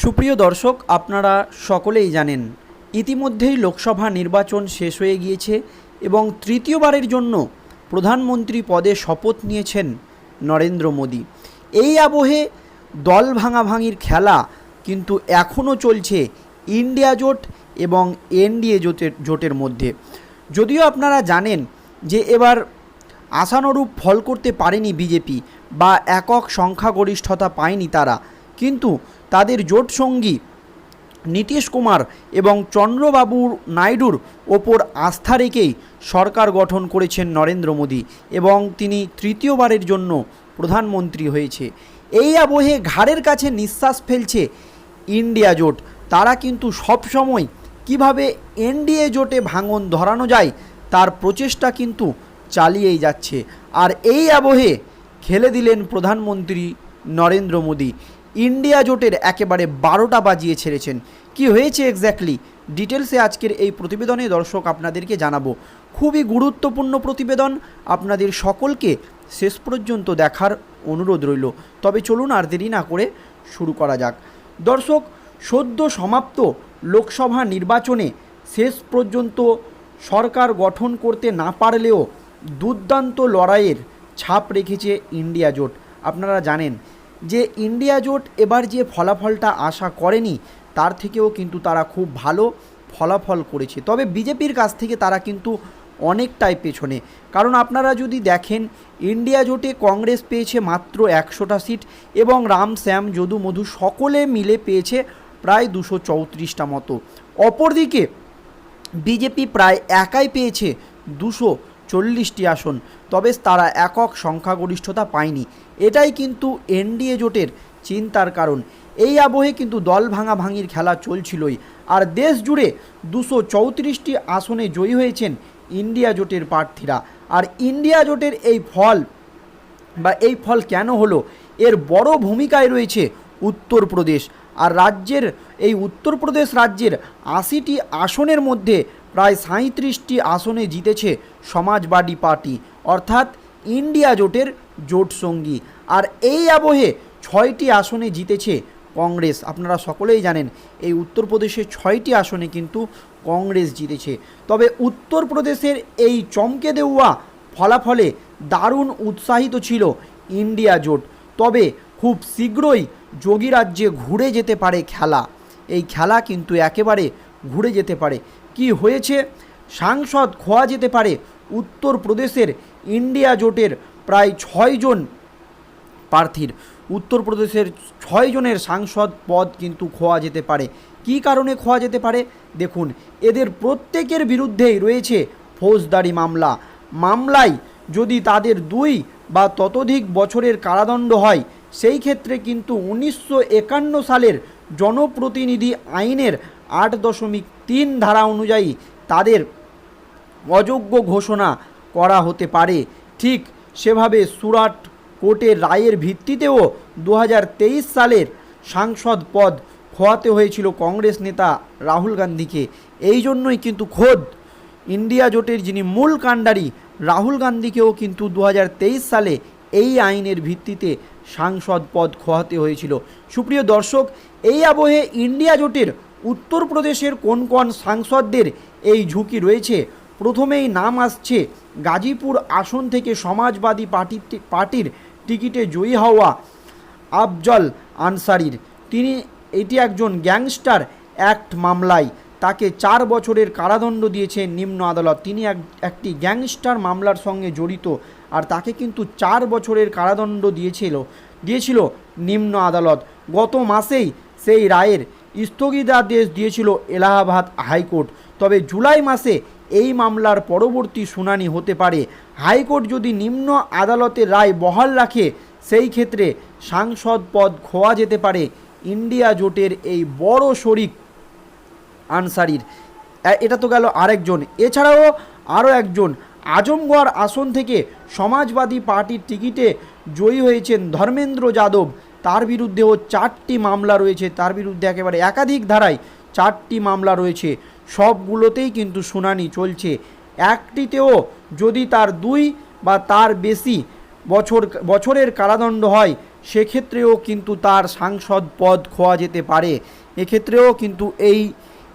সুপ্রিয় দর্শক, আপনারা সকলেই জানেন, ইতিমধ্যেই লোকসভা নির্বাচন শেষ হয়ে গিয়েছে এবং তৃতীয়বারের জন্য প্রধানমন্ত্রী পদে শপথ নিয়েছেন নরেন্দ্র মোদী। এই আবহে দল ভাঙাভাঙির খেলা কিন্তু এখনও চলছে ইন্ডিয়া জোট এবং এনডিএ জোটের জোটের মধ্যে। যদিও আপনারা জানেন যে এবার আশানুরূপ ফল করতে পারেনি বিজেপি বা একক সংখ্যাগরিষ্ঠতা পায়নি তারা কিন্তু তাদের জোট সঙ্গী নীতিশ কুমার এবং চন্দ্রবাবু নাইডুর ওপর আস্থা রেখেই সরকার গঠন করেছেন নরেন্দ্র মোদী এবং তিনি তৃতীয়বারের জন্য প্রধানমন্ত্রী হয়েছে। এই আবহে ঘাড়ের কাছে নিঃশ্বাস ফেলছে ইন্ডিয়া জোট। তারা কিন্তু সবসময় কীভাবে এনডিএ জোটে ভাঙন ধরানো যায়, তার প্রচেষ্টা কিন্তু চালিয়েই যাচ্ছে। আর এই আবহে খেলে দিলেন প্রধানমন্ত্রী নরেন্দ্র মোদী। ইন্ডিয়া জোটের একেবারে বারোটা বাজিয়ে ছেড়েছেন। কি হয়েছে এক্স্যাক্টলি ডিটেলসে আজকের এই প্রতিবেদনে দর্শক আপনাদেরকে জানাব। খুবই গুরুত্বপূর্ণ প্রতিবেদন। আপনাদের সকলকে শেষ পর্যন্ত দেখার অনুরোধ রইল। তবে চলুন আর দেরি না করে শুরু করা যাক। দর্শক, সদ্য সমাপ্ত লোকসভা নির্বাচনে শেষ পর্যন্ত সরকার গঠন করতে না পারলেও দুর্দান্ত লড়াইয়ের ছাপ রেখেছে ইন্ডিয়া জোট। আপনারা জানেন যে ইন্ডিয়া জোট এবার যে ফলাফলটা আশা করেনি, তার থেকেও কিন্তু তারা খুব ভালো ফলাফল করেছে। তবে বিজেপির কাছ থেকে তারা কিন্তু অনেকটাই পেছনে। কারণ আপনারা যদি দেখেন, ইন্ডিয়া জোটে কংগ্রেস পেয়েছে মাত্র একশোটা সিট এবং রাম, শ্যাম, যদু, মধু সকলে মিলে পেয়েছে প্রায় দুশো চৌত্রিশটা মতো। অপরদিকে বিজেপি প্রায় একাই পেয়েছে দুশো চল্লিশটি আসন, তবে তারা একক সংখ্যাগরিষ্ঠতা পায়নি। এটাই কিন্তু এনডিএ জোটের চিন্তার কারণ। এই আবহে কিন্তু দল ভাঙাভাঙির খেলা চলছিলই। আর দেশ জুড়ে দুশো চৌত্রিশটি আসনে জয়ী হয়েছেন ইন্ডিয়া জোটের প্রার্থীরা। আর ইন্ডিয়া জোটের এই ফল বা এই ফল কেন হলো? এর বড় ভূমিকায় রয়েছে উত্তরপ্রদেশ। আর রাজ্যের, এই উত্তরপ্রদেশ রাজ্যের আশিটি আসনের মধ্যে প্রায় সাঁত্রিশটি আসনে জিতেছে সমাজবাদী পার্টি। অর্থাৎ ইন্ডিয়া জোটের জোট সঙ্গী। আর এই আবহে ছয়টি আসনে জিতেছে কংগ্রেস। আপনারা সকলেই জানেন, এই উত্তরপ্রদেশের ছয়টি আসনে কিন্তু কংগ্রেস জিতেছে। তবে উত্তরপ্রদেশের এই চমকে দেওয়া ফলাফলে দারুণ উৎসাহিত ছিল ইন্ডিয়া জোট। তবে খুব শীঘ্রই যোগী রাজ্যে ঘুরে যেতে পারে খেলা। এই খেলা কিন্তু একেবারে ঘুরে যেতে পারে। কি হয়েছে? সাংসদ খোয়া যেতে পারে উত্তরপ্রদেশের ইন্ডিয়া জোটের প্রায় ছয়জন প্রার্থীর। উত্তরপ্রদেশের ছয় জনের সাংসদ পদ কিন্তু খোয়া যেতে পারে। কী কারণে খোয়া যেতে পারে? দেখুন, এদের প্রত্যেকের বিরুদ্ধেই রয়েছে ফৌজদারি মামলা। মামলায় যদি তাদের দুই বা ততোধিক বছরের কারাদণ্ড হয়, সেই ক্ষেত্রে কিন্তু উনিশশো একান্ন সালের জনপ্রতিনিধি আইনের আট দশমিক তিন ধারা অনুযায়ী তাদের অযোগ্য ঘোষণা করা হতে পারে। ঠিক সেভাবে সুরাট কোর্টের রায়ের ভিত্তিতেও দু হাজার তেইশ সালের সাংসদ পদ খোয়াতে হয়েছিল কংগ্রেস নেতা রাহুল গান্ধীকে। এই জন্যই কিন্তু খোদ ইন্ডিয়া জোটের যিনি মূল কাণ্ডারি রাহুল গান্ধীকেও কিন্তু দু হাজার তেইশ সালে এই আইনের ভিত্তিতে সাংসদ পদ খোয়াতে হয়েছিল। সুপ্রিয় দর্শক, এই আবহে ইন্ডিয়া জোটের উত্তরপ্রদেশের কোন কোন সাংসদদের এই ঝুঁকি রয়েছে? প্রথমেই নাম আসছে গাজীপুর আসন থেকে সমাজবাদী পার্টি পার্টির টিকিটে জয়ী হওয়া আফজল আনসারির। তিনি এটি একজন গ্যাংস্টার অ্যাক্ট মামলায় তাকে চার বছরের কারাদণ্ড দিয়েছে নিম্ন আদালত। তিনি এক, একটি গ্যাংস্টার মামলার সঙ্গে জড়িত আর তাকে কিন্তু চার বছরের কারাদণ্ড দিয়েছিল দিয়েছিল নিম্ন আদালত। গত মাসেই সেই রায়ের স্থগিতাদেশ দিয়েছিল এলাহাবাদ হাইকোর্ট। তবে জুলাই মাসে এই মামলার পরবর্তী শুনানি হতে পারে। হাইকোর্ট যদি নিম্ন আদালতের রায় বহাল রাখে, সেই ক্ষেত্রে সাংসদ পদ খোয়া যেতে পারে। ইন্ডিয়া জোটের এই বড় শরিক আনসারির। এটা তো গেল আরেকজন। এছাড়াও আরও একজন। আজমগড় আসন থেকে সমাজবাদী পার্টির টিকিটে জয়ী হয়েছেন ধর্মেন্দ্র যাদব। তার বিরুদ্ধেও চারটি মামলা রয়েছে। তার বিরুদ্ধে একেবারে একাধিক ধারায় চারটি মামলা রয়েছে। সবগুলোতেই কিন্তু শুনানি চলছে। একটিতেও যদি তার দুই বা তার বেশি বছর, বছরের কারাদণ্ড হয়, সেক্ষেত্রেও কিন্তু তার সাংসদ পদ খোয়া যেতে পারে। এক্ষেত্রেও কিন্তু এই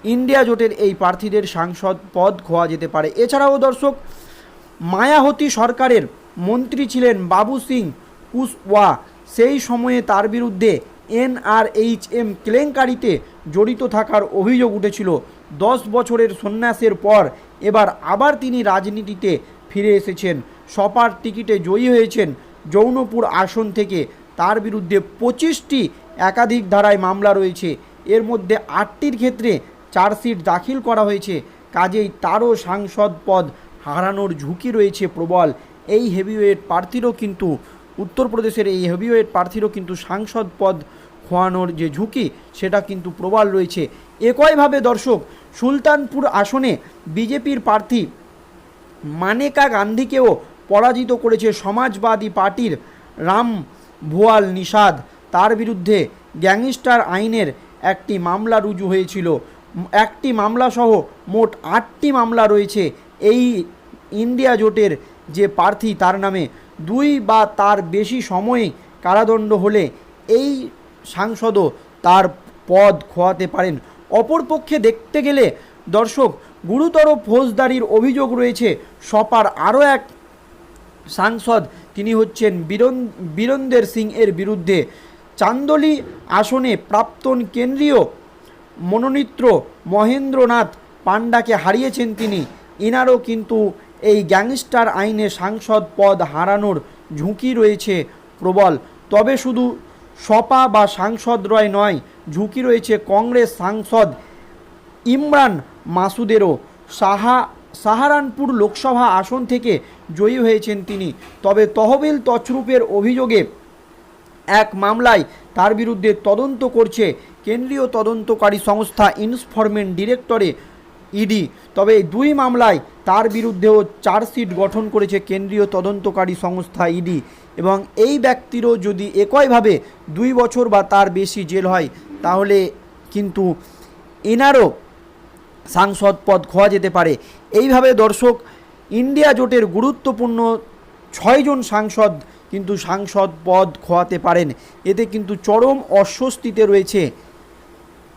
ইন্ডিয়া জোটের এই প্রার্থীদের সাংসদ পদ খোয়া যেতে পারে। এছাড়াও দর্শক মায়াহতী সরকারের মন্ত্রী ছিলেন বাবু সিং কুশওয়া। সেই সময়ে তার বিরুদ্ধে এনআরএইচএম কেলেঙ্কারিতে জড়িত থাকার অভিযোগ উঠেছিল। দশ বছরের সন্ন্যাসের পর এবার আবার তিনি রাজনীতিতে ফিরে এসেছেন। সপার টিকিটে জয়ী হয়েছেন যৌনপুর আসন থেকে। তার বিরুদ্ধে পঁচিশটি একাধিক ধারায় মামলা রয়েছে। এর মধ্যে আটটির ক্ষেত্রে চার্জশিট দাখিল করা হয়েছে। কাজেই তারও সাংসদ পদ হারানোর ঝুঁকি রয়েছে প্রবল। এই হেভিওয়েট প্রার্থীরও কিন্তু উত্তরপ্রদেশের এই হেভিওয়েট প্রার্থীরও কিন্তু সাংসদ পদ খোয়ানোর যে ঝুঁকি, সেটা কিন্তু প্রবল রয়েছে। একইভাবে দর্শক, সুলতানপুর আসনে বিজেপির প্রার্থী মানেকা গান্ধীকেও পরাজিত করেছে সমাজবাদী পার্টির রাম ভোয়াল নিষাদ। তার বিরুদ্ধে গ্যাংস্টার আইনের একটি মামলা রুজু হয়েছিল। একটি মামলাসহ মোট আটটি মামলা রয়েছে। এই ইন্ডিয়া জোটের যে প্রার্থী, তার নামে দুই বা তার বেশি সময়ে কারাদণ্ড হলে এই সাংসদও তার পদ খোয়াতে পারেন। অপরপক্ষে দেখতে গেলে দর্শক, গুরুতর ফৌজদারির অভিযোগ রয়েছে, সপার আরও এক সাংসদ, তিনি হচ্ছেন বীরন, বীরেন্দ্র সিং এর বিরুদ্ধে চান্দোলি আসনে প্রাক্তন কেন্দ্রীয় মনোনীত মহেন্দ্রনাথ পাণ্ডাকে হারিয়েছেন তিনি। এনারও কিন্তু এই গ্যাংস্টার আইনে সাংসদ পদ হারানোর ঝুঁকি রয়েছে প্রবল। তবে শুধু সপা বা সাংসদরাই নয়, ঝুঁকি রয়েছে কংগ্রেস সাংসদ ইমরান মাসুদেরও। সাহা, সাহারানপুর লোকসভা আসন থেকে জয়ী হয়েছেন তিনি। তবে তহবিল তছরূপের অভিযোগে এক মামলায় তার বিরুদ্ধে তদন্ত করছে কেন্দ্রীয় তদন্তকারী সংস্থা ইনফরমেন্ট ডিরেক্টরে ইডি। তবে দুই মামলায় তার বিরুদ্ধেও চার্জশিট গঠন করেছে কেন্দ্রীয় তদন্তকারী সংস্থা ইডি। এবং এই ব্যক্তিরও যদি একইভাবে দুই বছর বা তার বেশি জেল হয়, তাহলে কিন্তু এনারও সাংসদ পদ খোয়া যেতে পারে। এইভাবে দর্শক, ইন্ডিয়া জোটের গুরুত্বপূর্ণ ছয়জন সাংসদ কিন্তু সাংসদ পদ খোয়াতে পারেন। এতে কিন্তু চরম অস্বস্তিতে রয়েছে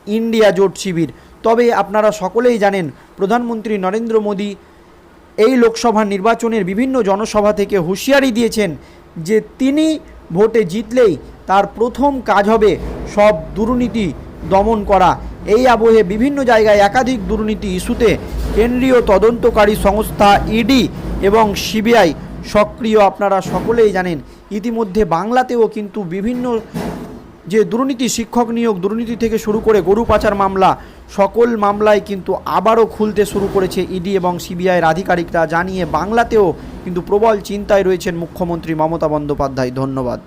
ইন্ডিয়া জোট শিবির। তবে আপনারা সকলেই জানেন, প্রধানমন্ত্রী নরেন্দ্র মোদী এই লোকসভা নির্বাচনের বিভিন্ন জনসভা থেকে হুঁশিয়ারি দিয়েছেন যে তিনি ভোটে জিতলেই তার প্রথম কাজ হবে সব দুর্নীতি দমন করা। এই আবহে বিভিন্ন জায়গায় একাধিক দুর্নীতি ইস্যুতে কেন্দ্রীয় তদন্তকারী সংস্থা ইডি এবং সিবিআই সক্রিয়। আপনারা সকলেই জানেন, ইতিমধ্যে বাংলাতেও কিন্তু বিভিন্ন যে দুর্নীতি শিক্ষক নিয়োগ দুর্নীতি থেকে শুরু করে গরু পাচার মামলা, সকল মামলায় কিন্তু আবারও খুলতে শুরু করেছে ইডি এবং সিবিআইয়ের আধিকারিকরা। জানিয়ে বাংলাতেও কিন্তু প্রবল চিন্তায় রয়েছেন মুখ্যমন্ত্রী মমতা বন্দ্যোপাধ্যায়। ধন্যবাদ।